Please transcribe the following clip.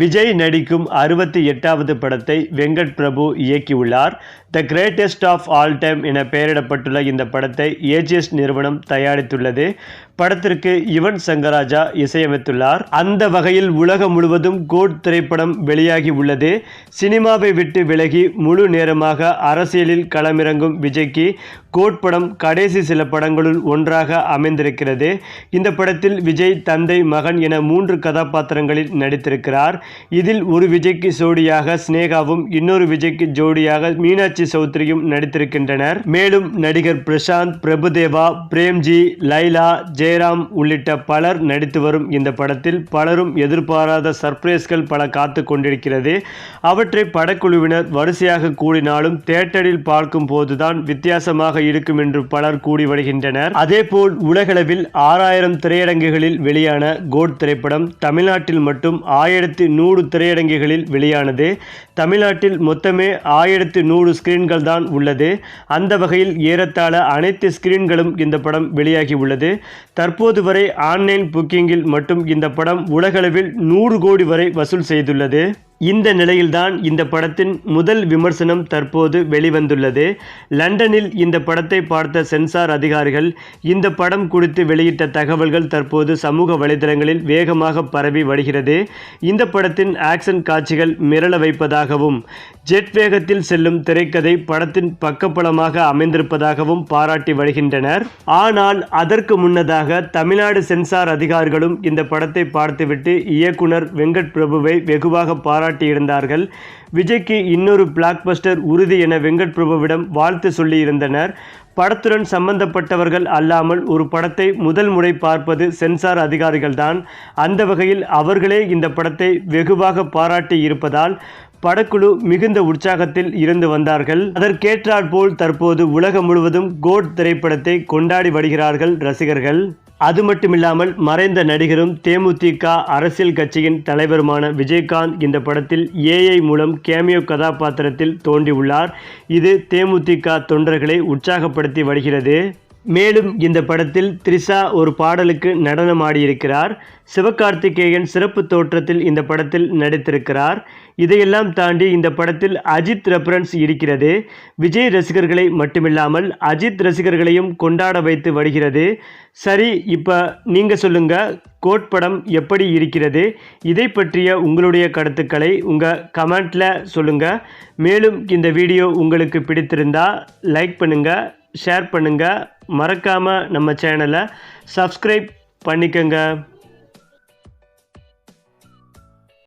விஜய் நடிக்கும் அறுபத்தி எட்டாவது படத்தை வெங்கட் பிரபு இயக்கியுள்ளார். The greatest of all time என பெயரிடப்பட்டுள்ள இந்த படத்தை ஏஜிஎஸ் நிறுவனம் தயாரித்துள்ளது. படத்திற்கு யுவன் சங்கராஜா இசையமைத்துள்ளார். அந்த வகையில் உலகம் முழுவதும் கோட் திரைப்படம் வெளியாகி உள்ளது. சினிமாவை விட்டு விலகி முழு நேரமாக அரசியலில் களமிறங்கும் விஜய்க்கு கோட் படம் கடைசி சில படங்களுள் ஒன்றாக அமைந்திருக்கிறது. இந்த படத்தில் விஜய் தந்தை மகன் என மூன்று கதாபாத்திரங்களில் நடித்திருக்கிறார். இதில் ஒரு விஜய்க்கு ஜோடியாக சினேகாவும் இன்னொரு விஜய்க்கு ஜோடியாக மீனாட்சி சௌத்ரியும் நடித்திருக்கின்றனர். மேலும் நடிகர் பிரசாந்த் பிரபுதேவா பிரேம்ஜி லைலா ஜெயராம் உள்ளிட்ட பலர் நடித்து வரும் இந்த படத்தில் பலரும் எதிர்பாராத சர்ப்ரைஸ்கள் பல காத்து கொண்டிருக்கிறது. அவற்றை படக்குழுவினர் வரிசையாக கூடினாலும் தியேட்டரில் பார்க்கும் போதுதான் வித்தியாசமாக இருக்கும் என்று பலர் கூடி வருகின்றனர். அதேபோல் உலகளவில் ஆறாயிரம் திரையரங்குகளில் வெளியான கோட் திரைப்படம் தமிழ்நாட்டில் மட்டும் ஆயிரத்தி நூறு திரையரங்குகளில் வெளியானது. தமிழ்நாட்டில் மொத்தமே ஆயிரத்தி நூறு ஸ்கிரீன்கள் தான் உள்ளது. அந்த வகையில் ஏறத்தாழ அனைத்து ஸ்கிரீன்களும் இந்த படம் வெளியாகி உள்ளது. தற்போது வரை ஆன்லைன் புக்கிங்கில் மட்டும் இந்த படம் உலகளவில் நூறு கோடி வரை வசூல் செய்துள்ளது. இந்த நிலையில்தான் இந்த படத்தின் முதல் விமர்சனம் தற்போது வெளிவந்துள்ளது. லண்டனில் இந்த படத்தை பார்த்த சென்சார் அதிகாரிகள் இந்த படம் குறித்து வெளியிட்ட தகவல்கள் தற்போது சமூக வலைதளங்களில் வேகமாக பரவி வருகிறது. இந்த படத்தின் ஆக்ஷன் காட்சிகள் மிரள வைப்பதாகவும் ஜெட் வேகத்தில் செல்லும் திரைக்கதை படத்தின் பக்கப்பலமாக அமைந்திருப்பதாகவும் பாராட்டி வருகின்றனர். ஆனால் அதற்கு முன்னதாக தமிழ்நாடு சென்சார் அதிகாரிகளும் இந்த படத்தை பார்த்துவிட்டு இயக்குனர் வெங்கட் பிரபுவை வெகுவாக பாராட்டி பாராட்டியிருந்தார்கள் விஜய்க்கு இன்னொரு பிளாக்பஸ்டர் உறுதி என வெங்கட் பிரபுவிடம் வாழ்த்து சொல்லியிருந்தனர். படத்துடன் சம்பந்தப்பட்டவர்கள் அல்லாமல் ஒரு படத்தை முதல் முறை பார்ப்பது சென்சார் அதிகாரிகள்தான். அந்த வகையில் அவர்களே இந்த படத்தை வெகுவாக பாராட்டி இருப்பதால் படக்குழு மிகுந்த உற்சாகத்தில் இருந்து வந்தார்கள். அதற்கேற்றாற்போல் தற்போது உலகம் முழுவதும் கோட் திரைப்படத்தை கொண்டாடி வருகிறார்கள் ரசிகர்கள். அது மட்டுமில்லாமல் மறைந்த நடிகரும் தேமுதிக அரசியல் கட்சியின் தலைவருமான விஜயகாந்த் இந்த படத்தில் ஏஐ மூலம் கேமியோ கதாபாத்திரத்தில் தோன்றியுள்ளார். இது தேமுதிக தொண்டர்களை உற்சாகப்படுத்தி வருகிறது. மேலும் இந்த படத்தில் த்ரிஷா ஒரு பாடலுக்கு நடனமாடியிருக்கிறார். சிவகார்த்திகேயன் சிறப்பு தோற்றத்தில் இந்த படத்தில் நடித்திருக்கிறார். இதையெல்லாம் தாண்டி இந்த படத்தில் அஜித் ரெஃபரன்ஸ் இருக்கிறது. விஜய் ரசிகர்களை மட்டுமில்லாமல் அஜித் ரசிகர்களையும் கொண்டாட வைத்து வருகிறது. சரி இப்போ நீங்கள் சொல்லுங்கள் கோட் படம் எப்படி இருக்கிறது? இதை பற்றிய உங்களுடைய கருத்துக்களை உங்கள் கமெண்ட்டில் சொல்லுங்கள் மேலும் இந்த வீடியோ உங்களுக்கு பிடித்திருந்தா லைக் பண்ணுங்கள் ஷேர் பண்ணுங்கள் மறக்காமல் நம்ம சேனலை சப்ஸ்கிரைப் பண்ணிக்கங்க.